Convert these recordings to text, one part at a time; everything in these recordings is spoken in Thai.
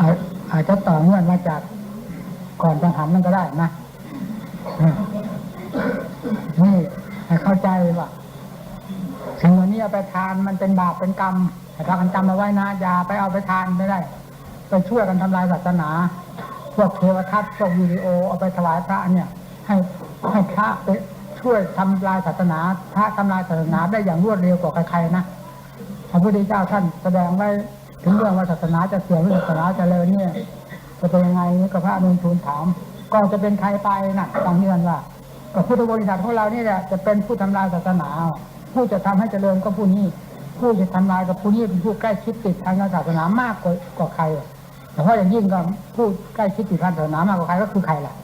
อาจจะต่อเนื่องมาจากก่อนจังหันนั่นก็ได้นะนี่ให้เข้าใจว่าสิ่งวันนี้เอาไปทานมันเป็นบาปเป็นกรรมให้พากันจำเอาไว้นะอย่าไปเอาไปทานไม่ได้ไปช่วยกันทำลายศาสนา พวกเทวทัศน์พวกวิดีโอเอาไปถวายพระเนี่ย ให้ให้พระไปช่วยทำลายศาสนาพระทำลายศาสนาได้อย่างรวดเร็วกว่าใครๆนะพระพุทธเจ้าท่านแสดงไว้ ถึงเรื่องว่าศาสนาจะเสื่อมหรือศาสนาจะเจริญเนี่ย จะเป็นยังไงนี่ก็พระอนุนทูลถามก็จะเป็นใครไปน่ะฟังเนี่กันว่าก็พุทธบริษัทของเรานี่แหละจะเป็นผู้ทำลายศาสนา ผู้จะทำให้เจริญก็ผู้นี้ ผู้จะทำลายกับผู้นี้เป็นผู้ใกล้ชิดติดทางศาสนามากกว่าใครแต่เพราะอย่างยิ่งก็ผู้ใกล้ชิดติดทางศาสนามากกว่าใครก็คือใครล่ะ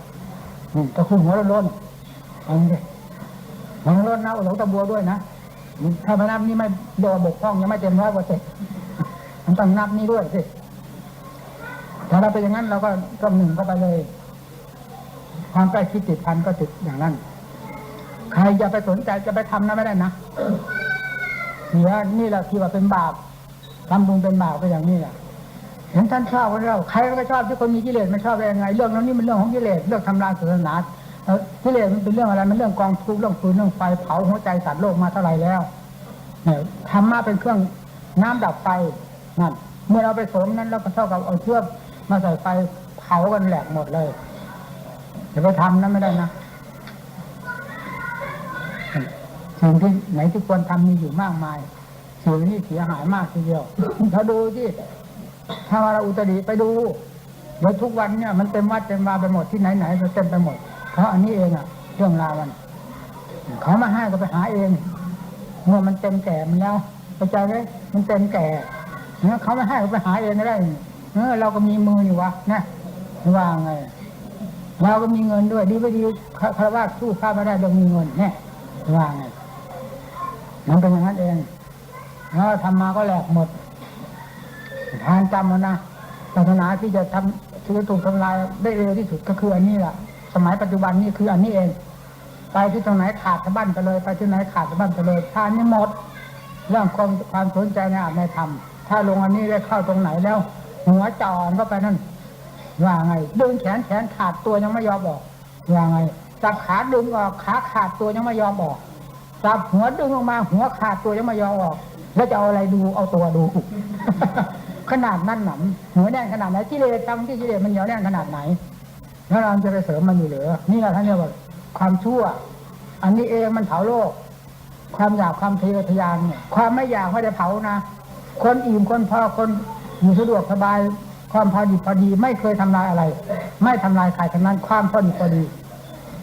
อืมก็คือหัวโล้นๆเอาดิหัวโล้นนะหลวงตาบัวด้วยนะถ้าไม่นับนี่ไม่โดนบกพร่องยังไม่เต็มร้อยเปอร์เซ็นต์ ต้องนับนี่ด้วยสิ ถ้าเราเป็นอย่างนั้นเราก็ก็หนึ่งเข้าไปเลย ความใกล้ชิดติดพันก็ติดอย่างนั้น ใครจะไปสนใจจะไปทำนะไม่ได้นะเสียนี่แหละที่ว่าเป็นบาปทำบุญเป็นบาปก็อย่างนี้แหละเห็นท่านชอบคนเราใครก็ชอบที่คนมีกิเลสมันชอบได้ยังไง เรื่องนั้นนี่มันเรื่องของกิเลสเรื่องทำลายศาสนาแล้วกิเลสมันเป็นเรื่องอะไรมันเรื่องกองทุกข์เรื่องฟืนเรื่องไฟเผาหัวใจสัตว์โลกมาเท่าไหร่แล้วเนี่ยธรรมะเป็นเครื่องน้ำดับไฟ นั่นเมื่อเราไปสมนั้นเราก็เท่ากับเอาเชือกมาใส่ไฟเผากันแหลกหมดเลยอย่าไปทำนั้นไม่ได้นะสิ่งที่ไหนที่ควรทำมีอยู่มากมายสิ่งนี้เสียหายมากทีเดียวถ้าดูที่ถ้าว่าเราอุตริไปดูเดี๋ยวทุกวันเนี่ยมันเต็มวัดเต็มวาไปหมดที่ไหนไหนก็เต็มไปหมด เพราะอันนี้เองอะเรื่องราวมันเขามาให้ก็ไปหาเองเมื่อมันเต็มแก่มันแล้วเข้าใจไหมมันเต็มแก่ เขาไม่ให้เราไปหาเองก็ได้เออเราก็มีมืออยู่วะนะว่าไงเราก็มีเงินด้วย ดีไม่ดีคารวะสู้ข้าไม่ได้เรามีเงินเนี่ยว่าไงมันเป็นอย่างนั้นเองแล้วทำมาก็แหลกหมดทานจำมันนะศาสนาที่จะทำที่จะถูกทำลายได้เร็วที่สุดก็คืออันนี้แหละสมัยปัจจุบันนี่คืออันนี้เอง ไปที่ตรงไหนขาดสะบั้นไปเลย ไปที่ไหนขาดสะบั้นไปเลยทานนี่หมดเรื่องความความสนใจในอาจในธรรม ถ้าลงอันนี้ได้เข้าตรงไหนแล้ว หัวจอนก็ไปนั่นว่าไง ดึงแขนแขนขาดตัวยังไม่ยอมบอกว่าไงจับขาดึงออกขาขาดตัวยังไม่ยอมบอกจับหัวดึงออกมา หัวขาดตัวยังไม่ยอมออก แล้วจะเอาอะไรดูเอาตัวดู ขนาดนั้นหนำหัวแน่นขนาดไหนกิเลสทำที่กิเลสมันเหนียวแน่นขนาดไหนแล้วเราจะไปเสริมมันอยู่เหรือ นี่แหละท่านเรียกว่าความชั่ว อันนี้เองมันเผาโลก ความอยากความทะเยอทะยานเนี่ยความไม่อยากไม่ได้เผานะ คนอิ่มคนพอคนอยู่สะดวกสบาย ความพอดีพอดี ไม่เคยทำลายอะไร ไม่ทำลายใครทั้งนั้นความพอดีพอดี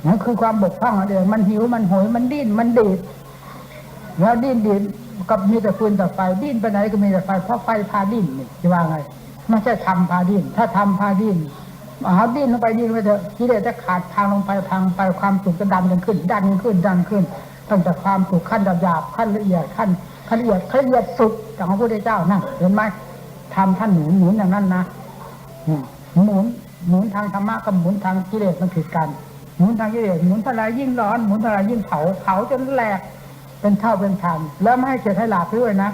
นั่นคือความบกพร่องนั่นเองมันหิวมันโหยมันดิ้นมันดีดแล้วดิ้นดีดกับมีแต่ฟืนแต่ไฟดิ้นไปไหนก็มีแต่ไฟเพราะไฟพาดิ้นนี่จะว่าไงไม่ใช่ทำพาดิ้นถ้าทำพาดิ้นเอาดิ้นลงไปดิ้นไปเถอะกิเลสจะขาดทางลงไปทางไปความสุขจะดันกันขึ้น ดันขึ้นดันขึ้นตั้งแต่ความสุขขั้นหยาบขั้นละเอียดขั้น ละเอียดขละเอียดสุดจากพระพุทธเจ้านั่นเห็นไหมทำท่านหนุนหนุนอย่างนั้นนะหมุนหมุนทางธรรมะกับหมุนทางกิเลสมันผิดกัน หมุนทางกิเลสหมุนเท่าไรยิ่งร้อนหมุนเท่าไรยิ่งเผาเผาจนแหลกเป็นเท่าเป็นพันแล้วไม่ให้เกิดให้หลาบด้วยนะ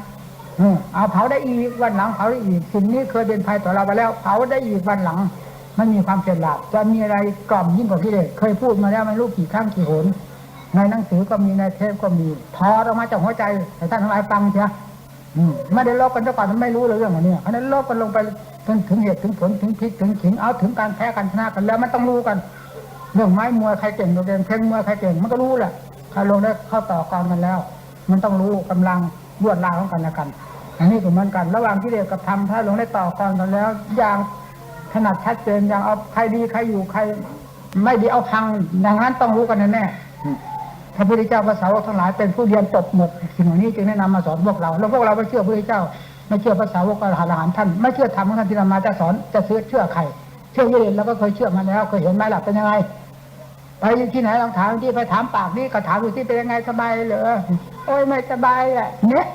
อืเอาเผาได้อีกวันหลังเผาได้อีกสิ่งนี้เคยเป็นภัยต่อเราไปแล้ว เผาได้อีกวันหลังมันมีความเฉลียวจะมีอะไรกล่อมยิ่งกว่ากิเลสเคยพูดมาแล้วไม่รู้กี่ครั้งกี่หน ในหนังสือก็มีในเทปก็มีถอดออกมาจากหัวใจแต่ท่านทั้งหลายฟังเชียวอืมไม่ได้ลบกันเจ้าก่อนมันไม่รู้เลยเรื่องอันนี้อันนั้นลบกันลงไปถึงถึงเหตุถึงผลถึงพิษถึงขิงเอาถึงการแพ้การชนะกันแล้วมันต้องรู้กัน เรื่องไม้มวยใครเก่งตัวเด่นเพลงมวยใครเก่งมันก็รู้แหละถ้าลงได้เข้าต่อกรกันแล้ว มันต้องรู้กำลังรวดลายของกันและกัน อันนี้ก็เหมือนกัน ระหว่างกิเลสกับธรรมถ้าลงได้ต่อกรกันแล้ว อย่างขนาดชัดเจนอย่างเอาใครดีใครอยู่ใคร ไม่ดีเอาพังอย่างนั้นต้องรู้กันแน่ๆ พระพุทธเจ้าพระสาวกทั้งหลายเป็นผู้เรียนจบหมดสิ่งเหล่านี้จึงแนะนำมาสอนพวกเรา แล้วพวกเราไม่เชื่อพระพุทธเจ้า ไม่เชื่อพระสาวกอรหันต์ท่านไม่เชื่อธรรมของท่านที่นำมาจะสอนจะเชื่อเชื่อใครเชื่อกิเลสแล้วก็เคยเชื่อมาแล้วเคยเห็นไหมล่ะเป็นยังไงไปที่ไหนลองถามที่ไปถามปากนี่ก็ถามดูที่เป็นยังไงสบายเหรอโอ้ยไม่สบายอะเนี่ย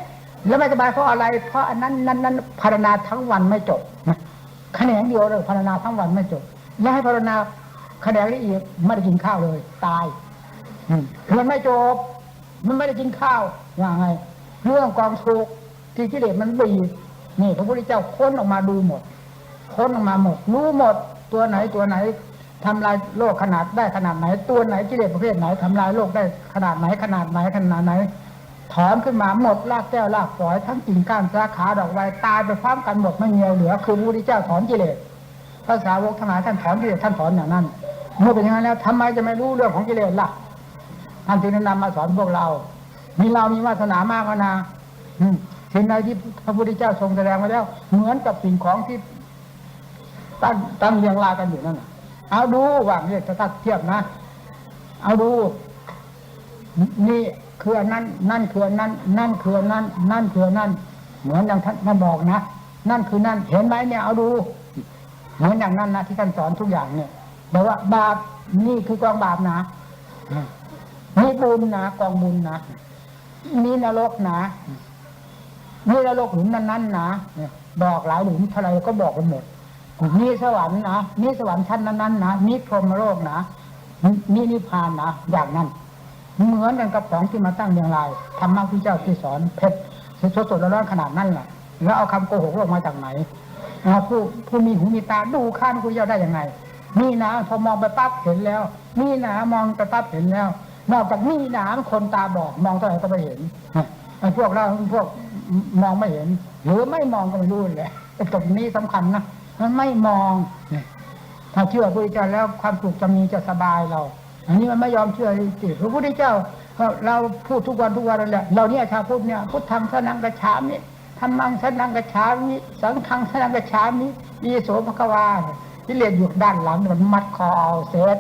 แล้วไม่สบายเพราะอะไร เพราะอันนั้นนั้นนั้นพารณาทั้งวันไม่จบแขนงเดียวเลยพารณาทั้งวันไม่จบแล้วให้พารณาแขนงนี้อีกไม่ได้กินข้าวเลย ตาย มันไม่จบ มันไม่ได้กินข้าวอย่างไง เรื่องกองทุกข์ที่กิเลสมันบีบนี่พระพุทธเจ้าค้นออกมาดูหมดพ้นออกมาหมด รู้หมดตัวไหนตัวไหนทำลายโลกขนาดได้ขนาดไหน ตัวไหนกิเลสประเภทไหนทำลายโลกได้ขนาดไหนขนาดไหนขนาดไหนถอนขึ้นมาหมดรากแก้วรากฝอยทั้งกิ่งก้านสาขาดอกไม้ตายไปพร้อมกันหมดไม่มีเหลือคือพระพุทธเจ้าถอนกิเลสพระสาวกทั้งหลายท่านถอนกิเลสท่านถอนอย่างนั้น เมื่อเป็นอย่างนั้นแล้วทำไมจะไม่รู้เรื่องของกิเลสล่ะ ท่านจึงแนะนำมาสอนพวกเรามีเรามีวาสนามากแล้วนะสิ่งใดที่พระพุทธเจ้าทรงแสดงมาแล้ว เหมือนกับสิ่งของที่ตั้งตั้งเรียงรายกันอยู่นั่นเอาดูว่าเนี่ยถ้าเทียบนะ เอาดู นี่คือนนั้นนั่นคือนนั้นนั่นคือนนั้นนั่นคือนนั้นเหมือนอย่างท่านท่านบอกนะ นั่นคือนั่น เห็นไหมเนี่ย เอาดู เหมือนอย่างนั้นนะที่ท่านสอนทุกอย่างเนี่ยบอกว่าบาปนี่คือกองบาปนะ นี่บุญนะกองบุญนะนี่นรกนะนี่นรกหลุมนั้นนั้นนะเนี่ยบอกหลายหลุมเท่าไรก็บอกกันหมดนี่สวรรค์นะนี่สวรรค์ชั้นนั้นนั้นนะนี่พรหมโลกนะนี่นิพพานนะอย่างนั้น เหมือนกันกับของที่มาตั้งเรียงรายธรรมะที่เจ้าที่สอนเพชรสดสดร้อนขนาดนั้นแหละแล้วเอาคำโกหกออกมาจากไหนผู้ผู้มีหูมีตาดูข้านคุณเจ้าได้ยังไงนี่นะพอมองไปปั๊บเห็นแล้ว นี่นะมองไปปั๊บเห็นแล้ว นอกจากนี่นะคนตาบอดมองเท่าไหร่ก็ไม่เห็นไอ้พวกเราพวกมองไม่เห็น หรือไม่มองก็ไม่รู้เลยไอ้ตรงนี้สำคัญนะมันไม่มองเนี่ยถ้าเชื่อพระพุทธเจ้าแล้วความสุขจะมีจะสบายเรา อันนี้มันไม่ยอมเชื่อจิตพระพุทธเจ้าเราพูดทุกวันทุกวันนั่นแหละเราเนี่ยชาวพุทธเนี่ยพุทธังสนังกระฉามิธรรมังสนังกระฉามิสังฆังสนังกระฉามิอีโสภควาที่เรียนอยู่ด้านหลังมันมัดคอเอาเสร็จ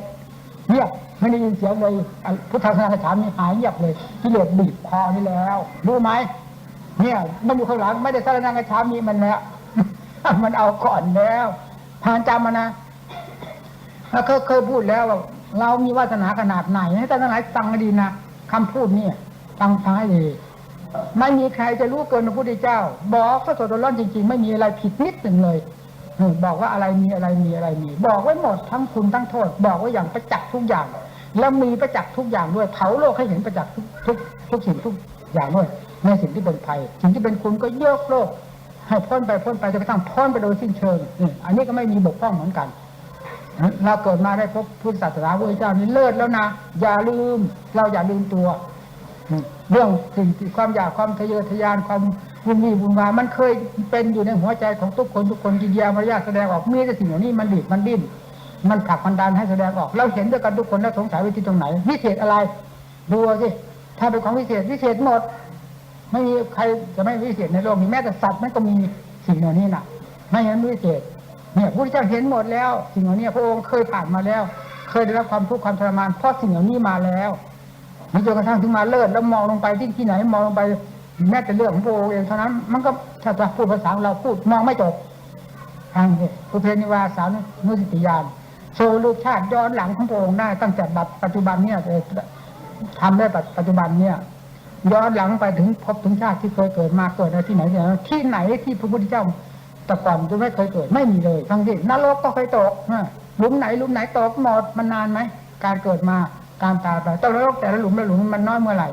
เงียบไม่ได้ยินเสียงเลยพุทธังสนังกระฉามิหายเงียบเลยที่เรียนบีบคอนี่แล้วรู้ไหมเนี่ยมันอยู่ข้างหลังไม่ได้สนังกระฉามิมันแล้วมันเอาก่อนแล้วผ่านจำมานะแล้วเคยเคยพูดแล้วว่าเรามีวาสนาขนาดไหนให้ท่านทั้งหลายฟังให้ดีนะคำพูดเนี่ยฟังฟังให้ดีไม่มีใครจะรู้เกินพระพุทธเจ้า บอกสดร้อนจริง ๆ ไม่มีอะไรผิดนิดหนึ่งเลย บอกว่าอะไรมีอะไรมีอะไรมี บอกไว้หมดทั้งคุณทั้งโทษ บอกไว้อย่างประจักษ์ทุกอย่าง แล้วมีประจักษ์ทุกอย่างด้วยเผาโลกให้เห็นประจักษ์ทุกทุกทุกสิ่งทุกอย่างด้วยในสิ่งที่เป็นภัยสิ่งที่เป็นคุณก็ยกโลก ให้พ้นไปพ้นไปจนกระทั่งพ้นไปโดยสิ้นเชิงอันนี้ก็ไม่มีบกพร่องเหมือนกันเราเกิดมาได้พบพุทธศาสนาพระเจ้านี่เลิศแล้วนะอย่าลืม เราอย่าลืมตัวเรื่องสิ่งที่ความอยากความทะเยอทะยานความ วุ่นวี่วุ่นวามันเคยเป็นอยู่ในหัวใจของทุกคนทุกคนกิริยามารยาทแสดงออกมีแต่สิ่งเหล่านี้มันดิบมันดิ้นมันผลักมันดันให้แสดงออก เราเห็นด้วยกันทุกคนแล้วสงสัยวิธีตรงไหนวิเศษอะไรดูสิถ้าเป็นของวิเศษวิเศษหมด ไม่มีใครจะไม่วิเศษในโลกนี้แม้แต่สัตว์มันก็มีสิ่งเหล่านี้น่ะ ไม่เห็นวิเศษเนี่ยพระเจ้าเห็นหมดแล้ว สิ่งเหล่านี้พระองค์เคยผ่านมาแล้ว เคยได้รับความทุกข์ความทรมานเพราะสิ่งเหล่านี้มาแล้วนี่จนกระทั่งถึงมาเลิศแล้วมองลงไปที่ที่ไหนมองลงไป แม้แต่เรื่องของพระองค์เองเท่านั้น มันก็ถ้าจะพูดภาษาของเราพูดมองไม่จบทางนี้พุเพนิวาสานุสติยานโชว์รูปชาติย้อนหลังของพระองค์ได้ตั้งแต่บัดปัจจุบันเนี่ยทำได้ปัจจุบันเนี่ยย้อนหลังไปถึงพบถึงชาติที่เคยเกิดมาเกิดในที่ไหนเนี่ยที่ไหนที่พระพุทธเจ้าแต่ก่อนจะไม่เคยเกิดไม่มีเลย ทั้งที่นรกก็เคยตกหลุมไหนหลุมไหนตกหมดมันนานไหมการเกิดมาการตายไปแต่นรกแต่ละหลุมละหลุมมันน้อยเมื่อไหร่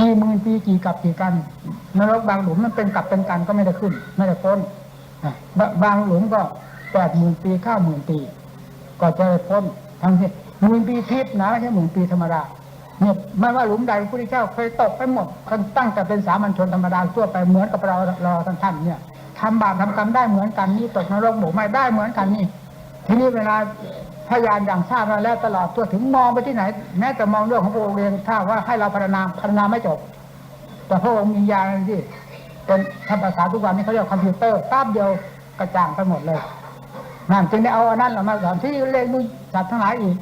กี่หมื่นปีกี่กับกี่กันนรกบางหลุมมันเป็นกับเป็นกันก็ไม่ได้ขึ้น ไม่ได้พ้นบางหลุมก็แปดหมื่นปีเก้าหมื่นปี ก็จะได้พ้นทั้งที่หมื่นปีทิพย์นะไม่ใช่หมื่นปีธรรมดาเนี่ยไม่ว่าหลุมใดพระพุทธเจ้าเคยตกไปหมดตั้งแต่เป็นสามัญชนธรรมดาทั่วไปเหมือนกับเราเราท่านท่านเนี่ยทำบาปทำกรรมได้เหมือนกันนี่ตกนรกหมูไม่ได้เหมือนกันนี่ทีนี้เวลา พยานอย่างทราบมาแล้วตลอดตัวถึงมองไปที่ไหน แม้แต่มองเรื่องของพระองค์เองถ้าว่าให้เราพัฒนาพัฒนาไม่จบ แต่พระองค์มีญาที่เป็นภาษาทุกวันนี้เขาเรียกคอมพิวเตอร์แป๊บเดียวกระจ่างไปหมดเลยนั่นจึงได้เอาอันนั้นมาสอนที่เล่นดูสัตว์ทั้งหลายอีก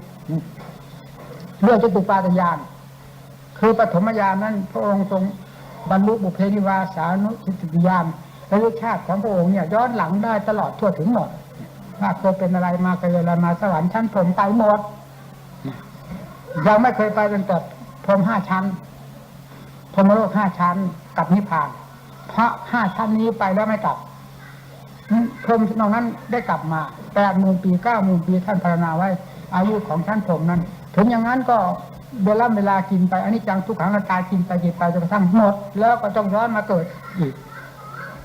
เรื่องจตุปาตยาน คือปฐมญาณนั้น พระองค์ทรงบรรลุบุเพนิวาสานุสติญาณระลึกชาติของพระองค์เนี่ยย้อนหลังได้ตลอดทั่วถึงหมด ว่าเคยเป็นอะไรมาเคยอะไรมาสวรรค์ชั้นพรหมไปหมดยังไม่เคยไปเป็นแต่พรมห้าชั้นพรมโลกห้าชั้นกับนิพพาน เพราะห้าชั้นนี้ไปแล้วไม่กลับพรมนอกนั้นได้กลับมาแปดหมื่นปีเก้าหมื่นปีท่านพารณาไว้ อายุของชั้นพรหมนั้น ถึงอย่างนั้นก็เวลาเวลากินไปอันนี้จังทุกขังตายกินไปกินไปจนกระทั่งหมด แล้วก็ต้องย้อนมาเกิดอีก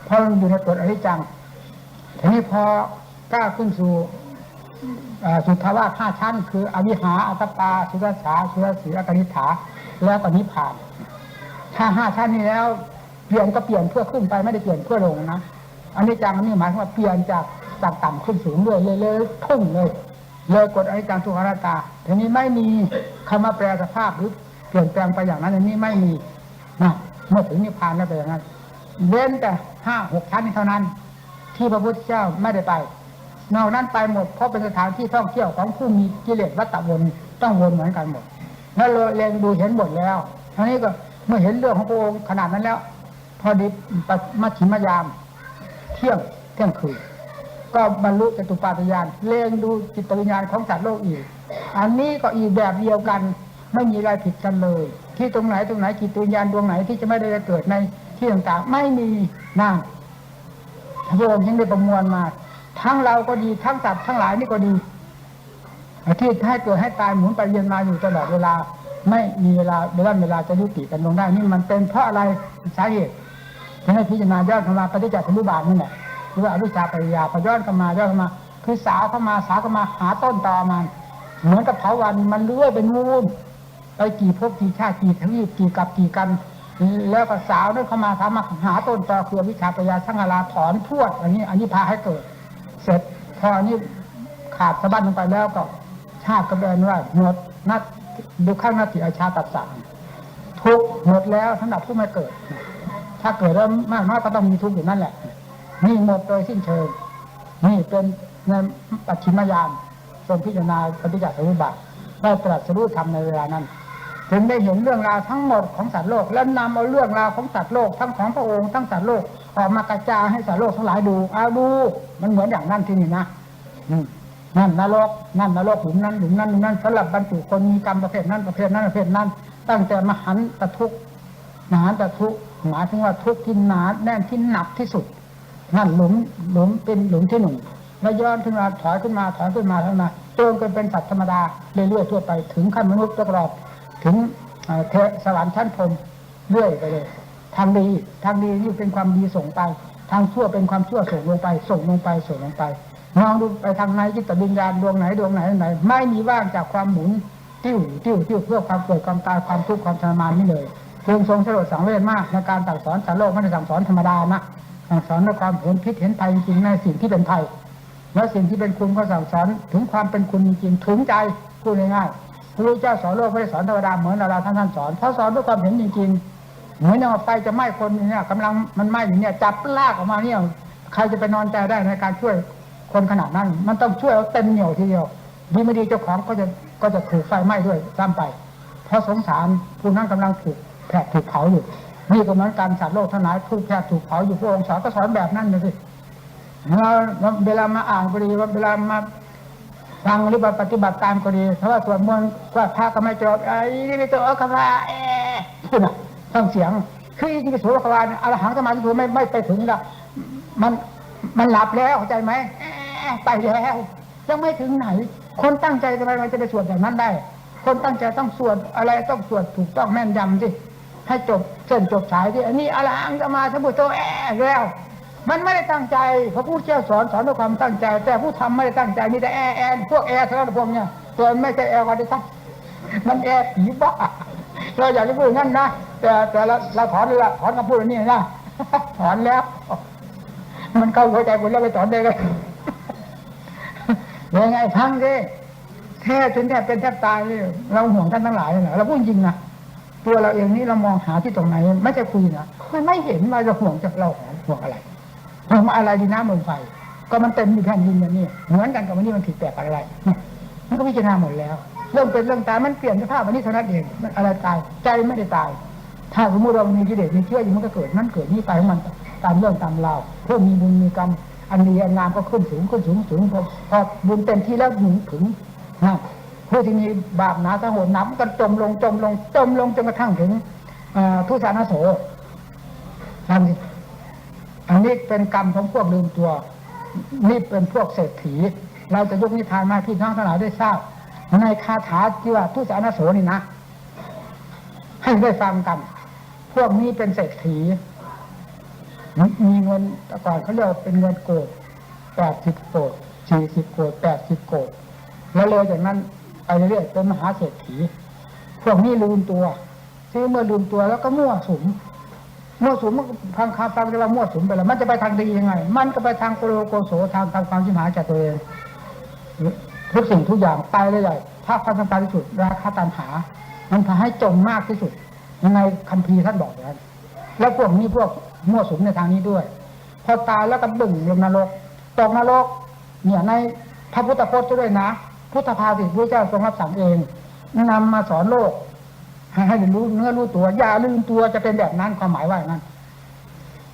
เพราะมันอยู่ในกฎอนิจจังทีนี้พอ ก้าวขึ้นสู่สุทธาวาสห้าชั้น คืออวิหาอัตตา สุรสาสุรสีอากนิฐาแล้วก็นิพพาน ถ้าห้าชั้นนี้แล้วเปลี่ยนก็เปลี่ยนเพื่อขึ้นไปไม่ได้เปลี่ยนเพื่อลงนะอันนี้จังอันนี้หมายว่าเปลี่ยนจากจากต่ำขึ้นสูงเลยเลยเลยพุ่งเลยเลยกดอนิจจังทุกขังอนัตาทีนี้ไม่มีคำว่าแปลสภาพหรือเปลี่ยนแปลงไปอย่างนั้นอันนี้ไม่มีนะเมื่อถึงนิพพานแล้วเป็นอย่างนั้นเว้นแต่ห้าหกชั้นนี้เท่านั้น ที่พระพุทธเจ้าไม่ได้ไป นอกนั้นไปหมดเพราะเป็นสถานที่ท่องเที่ยวของผู้มีกิเลสวัตตะวนต้องวนเหมือนกันหมดแล้วเราเรียนดูเห็นหมดแล้วทีนี้ก็เมื่อเห็นเรื่องของพระองค์ขนาดนั้นแล้ว พอดีปัจมัชชิมยาม เที่ยงเที่ยงคืนก็บรรลุจตุปาฏยานเรียนดูจิตวิญญาณของสัตว์โลกอีก อันนี้ก็อีกแบบเดียวกันไม่มีอะไรผิดกันเลย ที่ตรงไหนตรงไหนจิตวิญญาณดวงไหนที่จะไม่ได้เกิดในที่ต่างๆ ไม่มีนั่งพระองค์ยังได้ประมวลมา ทั้งเราก็ดีทั้งสัตว์ทั้งหลายนี่ก็ดีที่ให้เกิดให้ตายหมุนไปเวียนมาอยู่ตลอดเวลา ไม่มีเวลาเวลาเวลาจะยุติกันลงได้นี่มันเป็นเพราะอะไรสาเหตุที่ให้พิจารณาย้อนเข้ามาปฏิจจสมุปบาทนี่แหละหรือว่าอนุชาปริยาพอย้อนเข้ามาย้อนเข้ามาคือสาวเข้ามาสาวเข้ามาหาต้นตอมัน เหมือนกับเถาวันมันเลื้อยเป็นมูลไปกี่ภพกี่ชาติกี่ทวีปกี่กับกี่กัน แล้วก็สาวนั่นเข้ามาสามาหาต้นตอคือวิชาปัญญาสังหาราถอนพวดอันนี้อันนี้พาให้เกิด เสร็จพอนี้ขาดสะบั้นลงไปแล้วก็ ชาติก็เป็นว่าหมดนัดดูข้างนาทีอาชาตัดสั่งทุกหมดแล้วสำหรับผู้ไม่เกิด ถ้าเกิดแล้วมากน้อยก็ต้องมีทุกข์อยู่นั่นแหละ นี่หมดโดยสิ้นเชิง นี่เป็นในปัจฉิมยามทรงพิจารณาปฏิจจสมุปบาทได้ตรัสรู้ธรรมในเวลานั้น ถึงได้เห็นเรื่องราวทั้งหมดของสัตว์โลก และนำเอาเรื่องราวของสัตว์โลก ทั้งของพระองค์ทั้งสัตว์โลก ออกมากระจายให้สัตว์โลกทั้งหลายดูเอาดู มันเหมือนอย่างนั้นที่นี่นะนั่นนรกนั่นนรกหลุมนั้นหลุมนั้นหลุมนั้นสำหรับบรรจุคนมีกรรมประเภทนั้นประเภทนั้นประเภทนั้น ตั้งแต่มหันตทุกมหันตทุกหมายถึงว่าทุกที่หนาแน่นที่หนักที่สุด นั่นหลุมหลุมเป็นหลุมที่หนึ่งแล้วย้อนขึ้นมาถอยขึ้นมาถอยขึ้นมาเท่านั้นจนกันเป็นสัตว์ธรรมดาเรื่อยๆทั่วไปถึงขั้นมนุษย์ตลอดถึงเทสวรรค์ชั้นพรมเรื่อยไปเลย ทางดีทางดีนี่เป็นความดีส่งไป ทางชั่วเป็นความชั่วส่งลงไป ส่งลงไปส่งลงไปมองดูไปทางไหนจิตวิญญาณดวงไหนดวงไหนไหน ไม่มีว่างจากความหมุนติ้วติ้วติ้วเพื่อความเกิดความตายความทุกข์ความทรมานนี่เลยทรงทรงสลดสังเวชมากในการสั่งสอนสารโลกไม่ได้สั่งสอนธรรมดานะสั่งสอนด้วยความเห็นพิษเห็นภัยจริงในสิ่งที่เป็นภัยแล้วสิ่งที่เป็นคุณก็สั่งสอนถึงความเป็นคุณจริงถึงใจพูดง่ายๆพระพุทธเจ้าสอนโลกไม่ได้สอนธรรมดาเหมือนเราท่านท่านสอนเพราะสอนด้วยความเห็นจริงๆ เหมือนอย่างไฟจะไหม้คนเนี่ยกำลังมันไหม้อยู่เนี่ยจับลากออกมาเนี่ยใครจะไปนอนใจได้ในการช่วยคนขนาดนั้น มันต้องช่วยเอาเต็มเหนียวทีเดียวดีไม่ดีเจ้าของก็จะก็จะถูกไฟไหม้ด้วยซ้ำไป เพราะสงสารผู้นั้นกำลังถูกแผดถูกเผาอยู่นี่ก็เหมือนการสัตว์โลกทั้งหลายถูกแผดถูกเผาอยู่พระองค์สอนก็สอนแบบนั้นเลยสิเราเวลามาอ่านก็ดีว่าเวลามาฟังหรือว่าปฏิบัติตามก็ดีเพราะว่าสวดมนต์ก็พระก็ไม่จบไอ้นี่ไม่จบคำว่าเอ๊ะ พูดน่ะต้องเสียง คือจริงๆสุรคาวานอรหังสมาธิไม่ไม่ไปถึงละมันมันหลับแล้วเข้าใจไหมไปแล้วยังไม่ถึงไหน คนตั้งใจทำไมมันจะไปสวดแบบนั้นได้ คนตั้งใจต้องสวดอะไรต้องสวดถูกต้องแม่นยำสิให้จบเส้นจบสายที่อันนี้อรหังสมาธิพุโธแอะแล้วมันไม่ได้ตั้งใจพระพุทธเจ้าสอนสอนด้วยความตั้งใจ แต่ผู้ทำไม่ได้ตั้งใจมีแต่แอแอนพวกแอร์เท่านั้นพวกเนี่ยส่วนไม่ใช่แอร์วันที่ตั้งมันแอร์ผีบ้า เราอยากจะพูดงั้นนะแต่แต่เราเราถอนละถอนคำพูดนี้นะถอนแล้ว มันเข้าหัวใจคุณแล้วไปถอนได้เลยยังไงพังดิแท้จนแทบเป็นแทบตายเลยเราห่วงท่านทั้งหลายเหรอเราพูดจริงนะตัวเราเองนี่เรามองหาที่ตรงไหนไม่ใช่คุยนะมันไม่เห็นว่าเราห่วงจากเราห่วงอะไรห่วงอะไรดีน้ำเมืองไฟก็มันเต็มอยู่แผ่นดินอย่างนี้เหมือนกันกับวันนี้มันผิดแปลกอะไรมันก็พิจารณาหมดแล้ว เรื่องเป็นเรื่องตายมันเปลี่ยนสภาพวันนี้เท่านั้นเองมันอะไรตายใจไม่ได้ตาย ถ้าสมมติเรามีกิเลสมีเชื่ออยู่มันก็เกิดนั่นเกิดนี่ไปของมันตามเรื่องตามราวเพื่อมีบุญมีกรรมอันดีอันงามก็ขึ้นสูงขึ้นสูงสูงพอพอบุญเต็มที่แล้วถึงถึงนะผู้ที่มีบาปหนาสะโหดนักก็จมลงจมลงจมลงจนกระทั่งถึงทุสานาโสนั่นสิอันนี้เป็นกรรมของพวกลืมตัว นี่เป็นพวกเศรษฐี เราจะยกนิทานมาพี่น้องทั้งหลายได้ทราบ ในคาถาที่ว่าทุสานาโสนี่นะ ให้ได้ฟังกัน พวกนี้เป็นเศรษฐี มีเงินแต่ก่อนเขาเรียกว่าเป็นเงินโกดแปดสิบโกดสี่สิบโกดแปดสิบโกดแล้วเลยจากนั้นไปเรื่อยเป็นมหาเศรษฐี พวกนี้ลืมตัวที่เมื่อลืมตัวแล้วก็มั่วสุมมั่วสุมมันทางคาฟังจะว่ามั่วสุมไปแล้วมันจะไปทางดียังไง มันก็ไปทางโกโลโกโสทางทำความชิมหายจากตัวเอง ทุกสิ่งทุกอย่างไปเลยใหญ่ถ้าความสำคัญที่สุดราคาตันหา มันทำให้จมมากที่สุดยังไงคัมภีร์ท่านบอกอย่างนั้นแล้วพวกนี้พวกมั่วสุมในทางนี้ด้วย พอตายแล้วก็ดึงลงนรกตกนรกเนี่ยในพระพุทธพจน์ด้วยนะ พุทธภาษิตพระเจ้าทรงรับสั่งเองนำมาสอนโลกให้ให้รู้เนื้อรู้ตัวอย่าลืมตัวจะเป็นแบบนั้นความหมายว่าอย่างนั้น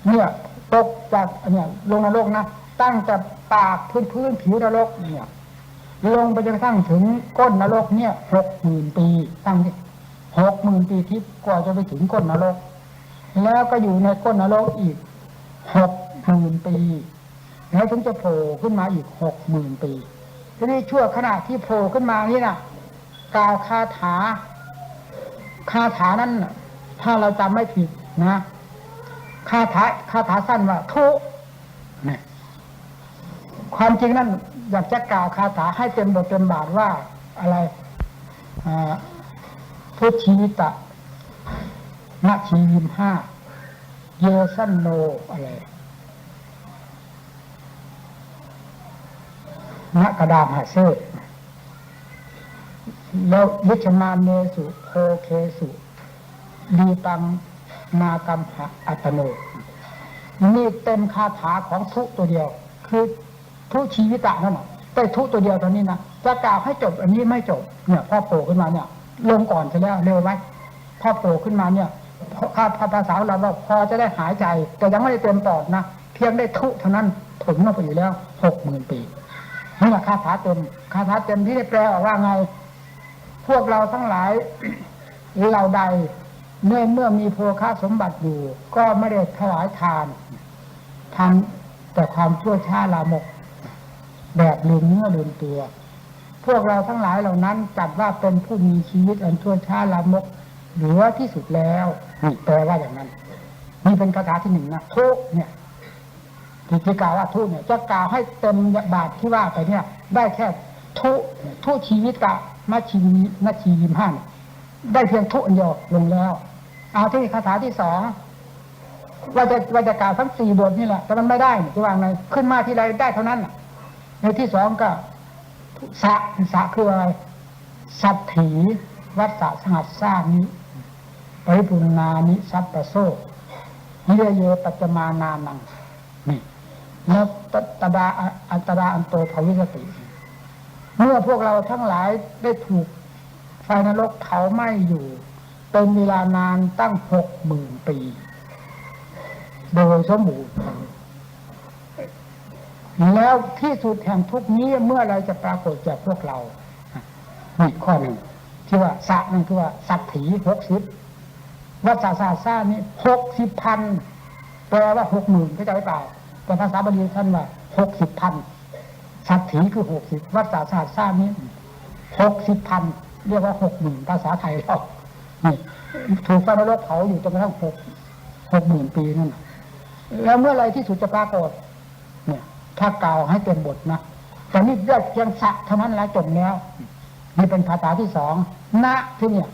เนี่ยตกจากเนี่ยลงนรกนะตั้งแต่ปากพื้นพื้นผิวนรกเนี่ย ลงไปจนกระทั่งถึงก้นนรกเนี่ยหกหมื่นปีตั้งที่หกหมื่นปีทิพย์กว่าจะไปถึงก้นนรก แล้วก็อยู่ในก้นนรกอีกหกหมื่นปีแล้วถึงจะโผล่ขึ้นมาอีกหกหมื่นปีทีนี้ชั่วขณะที่โผล่ขึ้นมานี่นะกล่าวคาถาคาถานั้นน่ะถ้าเราจำไม่ผิดนะคาถาคาถาสั้นว่าทุเนี่ยความจริงนั่น อยากจะกล่าวคาถาให้เต็มบทเต็มบาทว่าอะไรพุทธีตะนาชีวิมห้าเยสันโนอะไรนกระดามหาเซแล้ววิชมาเนสุโคเคสุดีตังนากรรมหะอัตโนนี่เต็มคาถาของทุตัวเดียว คือ ทุชีวิตะนั่นแหะแต่ทุตัวเดียวตอนนี้นะจะกล่าวให้จบอันนี้ไม่จบเนี่ยพอโผล่ขึ้นมาเนี่ย ลงก่อนใช่แล้วเร็วไหมพอโผล่ขึ้นมาเนี่ยข้าภาษาเราว่าพอจะได้หายใจ แต่ยังไม่ได้เต็มปอดนะเพียงได้ทุเท่านั้นถึงไปอยู่แล้วหกหมื่นปีนี่แหละคาถาเต็มคาถาเต็มที่ได้แปลออกว่าไง พวกเราทั้งหลายเราใดเมื่อเมื่อมีโภคาสมบัติอยู่ ก็ไม่ได้ถวายทานทำแต่ความชั่วช้าลามก แบบลืมเนื้อลืมตัว พวกเราทั้งหลายเหล่านั้นจัดว่าเป็นผู้มีชีวิตอันชั่วช้าลามกเหลือที่สุดแล้วนี่แปลว่าอย่างนั้นนี่เป็นคาถาที่หนึ่งนะทุกเนี่ยที่ที่กล่าวว่าทุกเนี่ยจะกล่าวให้เต็มบาทที่ว่าไปเนี่ย ได้แค่ทุทุชีวิตกะมาชีนาชียิมห้าเนี่ยได้เพียงทุอันเดียวลงแล้ว เอาที่คาถาที่สองว่าจะว่าจะกล่าวทั้งสี่บทนี่แหละแต่มันไม่ได้จะวางไงขึ้นมาที่ไรได้เท่านั้นน่ะ ในที่สองก็สะสะคืออะไรสัตถีวัฏสะสหัสสร้างนี้ปริปุนานิสัพปะโซนิเรเยปัจจมานานังนี่แล้วตตดาอันตดาอันโตภวิสติ เมื่อพวกเราทั้งหลายได้ถูกไฟนรกเผาไหม้อยู่เป็นเวลานานตั้งหกหมื่นปี โดยสมบูรณ์ แล้วที่สุดแห่งทุกนี้เมื่อไรจะปรากฏแก่พวกเรานี่ข้อหนึ่งที่ว่าสะนั่นคือว่าสัตถีหกสิบวัฏสาสาซ่านี่หกสิบพันแปลว่าหกหมื่นเข้าใจเปล่าแต่ภาษาบาลีท่านว่าหกสิบพันสัตถีคือหกสิบวัฏสาสาซ่านี้หกสิบพันเรียกว่าหกหมื่นภาษาไทยเรานี่ถูกไฟนรกเผาอยู่จนกระทั่งหกหกหมื่นปีนั่นน่ะแล้วเมื่อไรที่สุดจะปรากฏเนี่ย ถ้าเก่าให้เต็มบทนะแต่นี่ได้เพียงสักเท่านั้นแล้วจบแล้วนี่เป็นคาถาที่สองณที่เนี่ย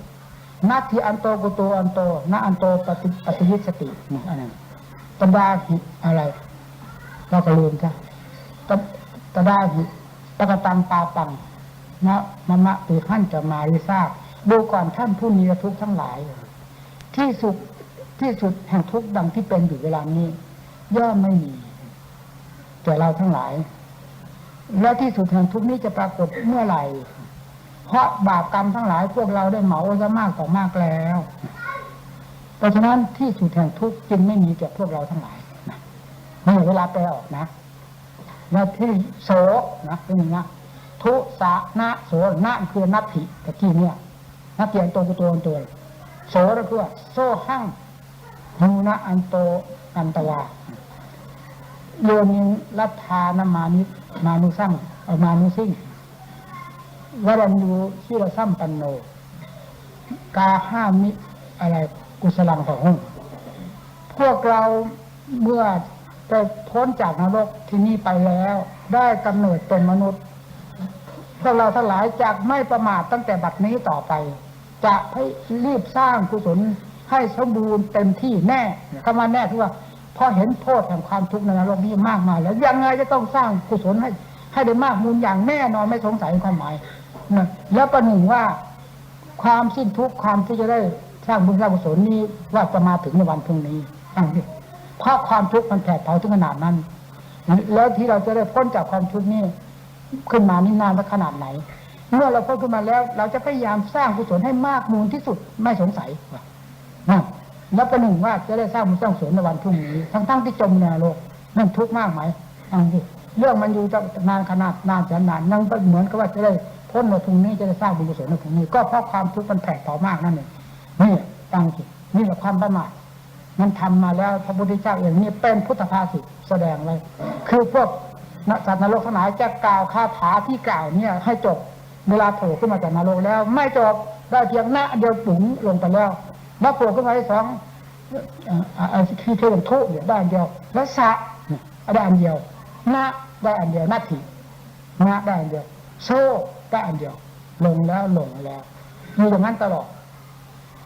ณที่อันโตกุโตอันโตณอันโตปฏิปฏิยิสตินะอันนั้นตดาหิอะไร เราก็ลืมจ้ะตตดาหิตะกตังปาปังนะมะมะติขั้นจะมาวิทราบดูก่อนท่านผู้มีทุกข์ทั้งหลาย ที่สุดที่สุดแห่งทุกข์ดังที่เป็นอยู่เวลานี้ ย่อมไม่มี แต่เราทั้งหลาย และที่สุดแห่งทุกนี้จะปรากฏเมื่อไหร่ เพราะบาปกรรมทั้งหลาย พวกเราได้เหมาซะมากต่อมากแล้ว เพราะฉะนั้นที่สุดแห่งทุกจึงไม่มีแก่พวกเราทั้งหลายนะนี่เวลาแปลออกนะแล้วที่โสนะเป็นอย่างนี้ทุสานะโสนะคือนัตถิตะกี้เนี่ยนัตเตียนตัวกุตัวตัวโสก็คือโซหั่งหูนะอันโตอันตวา โยนิรัฐานามานิมานุสั่งมานุสิ่งวรัญญูชิรสัมปันโน กาห้ามิอะไรกุศลังของพวกเราเมื่อไปพ้นจากนรกที่นี่ไปแล้ว ได้กำเนิดเป็นมนุษย์พวกเราทั้งหลายจากไม่ประมาทตั้งแต่บัดนี้ต่อไป จะให้รีบสร้างกุศลให้สมบูรณ์เต็มที่แน่คำว่าแน่คือว่า พอเห็นโทษแห่งความทุกข์ในโลกนี้มากมายแล้วยังไงจะต้องสร้างกุศลให้ให้ได้มากมูลอย่างแน่นอนไม่สงสัยความหมายนะแล้วประหนึ่งว่าความสิ้นทุกข์ความที่จะได้สร้างบุญสร้างกุศลนี้ว่าจะมาถึงในวันพรุ่งนี้ตั้งที่เพราะความทุกข์มันแผดเผาถึงขนาดนั้น แล้วที่เราจะได้พ้นจากความทุกข์นี้ขึ้นมานี่นานสักขนาดไหน เมื่อเราพ้นขึ้นมาแล้ว เราจะพยายามสร้างกุศลให้มากมูลที่สุดไม่สงสัยนะ แล้วประหนึ่งว่าจะได้สร้างบุญสร้างกุศลในวันพรุ่งนี้ ทั้งๆที่จมในนรกนั่นทุกข์มากไหมอันนี้เรื่องมันอยู่นานขนาดนานแสนนานนั่งเหมือนกับว่าจะได้พ้นในพรุ่งนี้จะได้สร้างบุญกุศลในพรุ่งนี้ ก็เพราะความทุกข์มันแผดเผามากนั่นเองนี่ตั้งจิตนี่แหละความประมาทมันทำมาแล้วพระพุทธเจ้าเองนี่เป็นพุทธภาษิตแสดงไว้คือพวกนสัตว์นรกทั้งหลายจะกล่าวคาถาที่กล่าวเนี่ยให้จบเวลาโผล่ขึ้นมาจากนรกแล้ว ไม่จบได้เพียงหน้าเดียวปุ๋งลงไปแล้ว แล้วโผล่ขึ้นมาที่สองคือเทวทุเนี่ยได้อันเดียว แล้วสะเนี่ยได้อันเดียวนะได้อันเดียวนาทีนะได้อันเดียว โซ่ได้อันเดียว ลงแล้วลงแล้วอยู่อย่างนั้นตลอด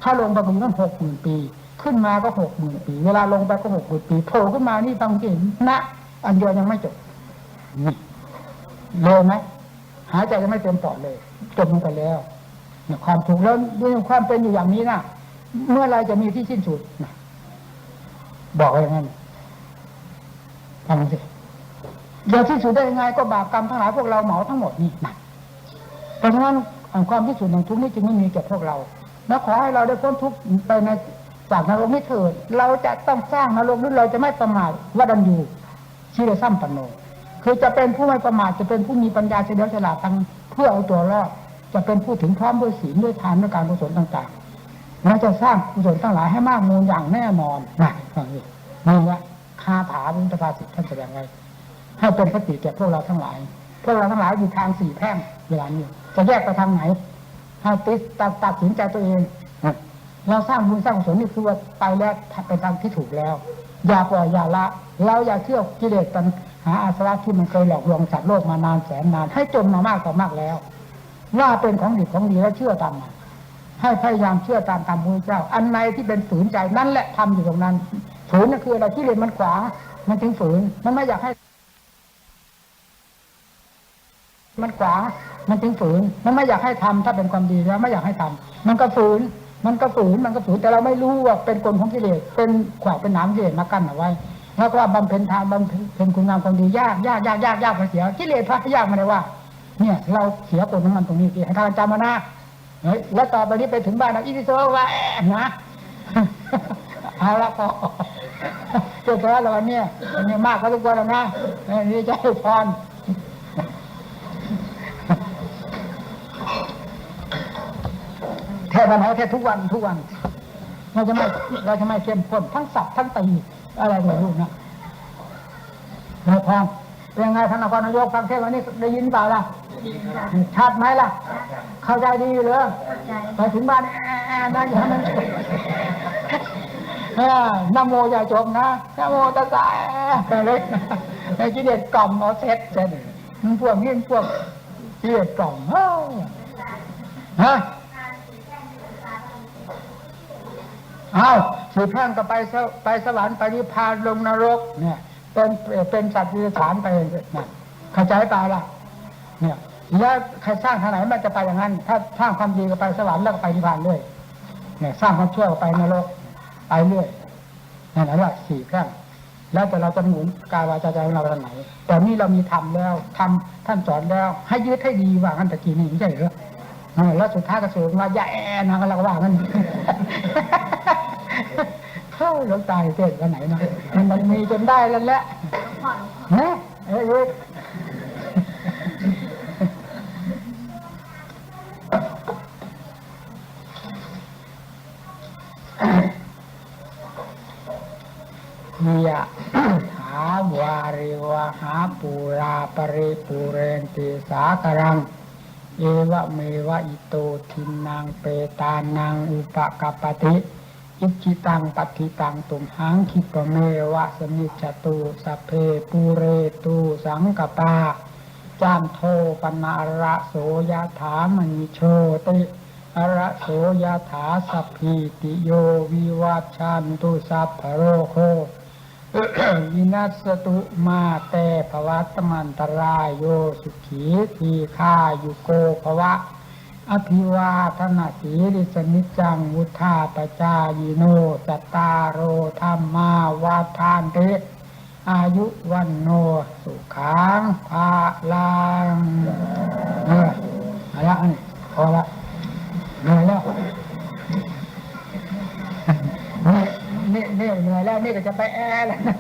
ถ้าลงไปก็อยู่ตั้งหกหมื่นปี ขึ้นมาก็หกหมื่นปี เวลาลงไปก็หกหมื่นปีโผล่ขึ้นมานี่บางทีนะอันเดียวยังไม่จบนี่เร็วไหมหายใจจะไม่เต็มปอดเลยจบลงไปแล้วความถูกแล้วด้วยความเป็นอยู่อย่างนี้นะ เมื่อไรจะมีที่สิ้นสุดบอกไว้อย่างนั้นฟังสิเดี๋ยวที่สุดได้ยังไงก็บาปกรรมทั้งหลายพวกเราเหมาทั้งหมดนี่นะเพราะฉะนั้นความที่สุดแห่งทุกนี้จึงไม่มีแก่พวกเราและขอให้เราได้พ้นทุกข์ไปในจากนรกนี้เถิดเราจะต้องสร้างนรกนี้เราจะไม่ประมาทวัดันยูชีรซ้ำปันโนคือจะเป็นผู้ไม่ประมาทจะเป็นผู้มีปัญญาเฉลียวฉลาดทั้งเพื่อเอาตัวรอดจะเป็นผู้ถึงพร้อมด้วยศีลด้วยทานด้วยการกุศลต่างๆ เราจะสร้างกุศลทั้งหลายให้มากมูลอย่างแน่นอนนะฟังดินี่ว่าคาถาบุญตภาสิทท่านแสดงไว้ให้เป็นคติแก่พวกเราทั้งหลาย พวกเราทั้งหลายอยู่ทางสี่แพร่งเวลานี้จะแยกไปทางไหนให้ติดตัดตัดสินใจตัวเองเราสร้างบุญสร้างกุศลนี่คือว่าไปแล้วเป็นทางที่ถูกแล้ว อย่าปล่อยอย่าละเราอย่าเชื่อกิเลสตัณหาอาสวะที่มันเคยหลอกลวงสัตว์โลกมานานแสนนาน ให้จมมามากต่อมากแล้ว ว่าเป็นของดีของดีแล้วเชื่อตามมัน ให้พยายามเชื่อตามตามพระเจ้า อันไหนที่เป็นฝืนใจนั่นแหละทำอยู่ตรงนั้น ฝืนนั่นคืออะไรกิเลสมันขวางมันถึงฝืน มันไม่อยากให้ มันขวางมันถึงฝืน มันไม่อยากให้ทำถ้าเป็นความดีแล้วไม่อยากให้ทำมันก็ฝืน มันก็ฝืน มันก็ฝืน แต่เราไม่รู้ว่าเป็นกลของกิเลส เป็นขวากเป็นหน้ำกิเลสมากั้นเอาไว้แล้วก็บำเพ็ญทานบำเพ็ญคุณงามความดียากยากยากยากยากไปเสียกิเลสพระยากมาเลยว่า เนี่ย เราเสียกลของมันตรงนี้ที่ให้ทานจำมานะ แล้วต่อไปนี้ไปถึงบ้านนะอีทิโซว่าแอนะเอาละพอเจ้าแค่เราวันเนี่ยเนี่ยมากก็ทุกวันแล้วนะนี่จะให้พรแค่วันไหนแค่ทุกวันทุกวัน เราจะไม่เราจะไม่เข้มข้นทั้งสับทั้งตีอะไรไม่รู้นะนายพรเป็นยังไงท่านนครนายกฟังเทศวันนี้ได้ยินเปล่าล่ะ ชัดไหมล่ะ เข้าใจดีเหรอไปถึงบ้านแอะนั่นอย่างนั้นเออนโมอย่าจบนะนโมตะสายไปเลยไอ้กิเลสกล่อมเอาเซ็ตเซ็ตมันพวกนี้พวกกิเลสกล่อมเฮ้ยฮะอ้าวสืบแพร่งก็ไปสวไปสวรรค์ไปนิพพานลงนรก เนี่ย เป็นเป็นสัตว์ดิฉานไปเนี่ยเข้าใจเปล่าล่ะ เนี่ย แล้วใครสร้างทางไหนมันจะไปอย่างนั้น ถ้าสร้างความดีก็ไปสวรรค์แล้วก็ไปนิพพานด้วยเนี่ยสร้างความชั่วก็ไปนรกไปเรื่อยนั่นแหละว่าสี่แพร่งแล้วแต่เราจะหมุนกายวาจาใจของเราไปทางไหนแต่นี่เรามีธรรมแล้วทำท่านสอนแล้ว ให้ยึดให้ดีว่างั้นตะกี้นี่ไม่ใช่เหรอเออแล้วสุดท้ายก็เสือกมาอย่าแอนนะก็เราก็ว่างั้นเฮ้ยหลวงตายเทศวันไหนนะมันมันมีจนได้แล้วแหละนะเอ้ยเอ้ ยยะถาวาริวหาปูราปริปูเรนติสาครัง เอวะเมวะอิโตทินังเปตานังอุปกปปติอิจิตังปัติตังตุมหังคิปเมวะสมิจจตุสัพเพปูเรตูสังกปาจามโทปนาระโสยถามณิโชติอระโสยถาสัพพิติโยวิวัชชันตุสัพพโรโค วินัสตุมาแต่ภวัตมันตรายโยสุขีทีฆายุโกภวะ อภิวาทนาสีริสนิจังวุธาปจายโนจตตารโอธรรมาวาทานเตอายุวันโนสุขังภาลังเออเอาละนี่พอละเหนื่อยแล้ว นี่นี่เหนื่อยแล้วนี่ก็จะไปแอร์แล้วนะ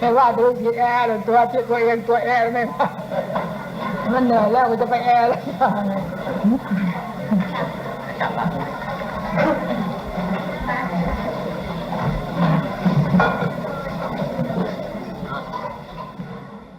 เห็นว่าดูผิดแอร์เลยตัวที่ตัวเองตัวแอร์ไม่มันเหนื่อยแล้วก็จะไปแอร์แล้ว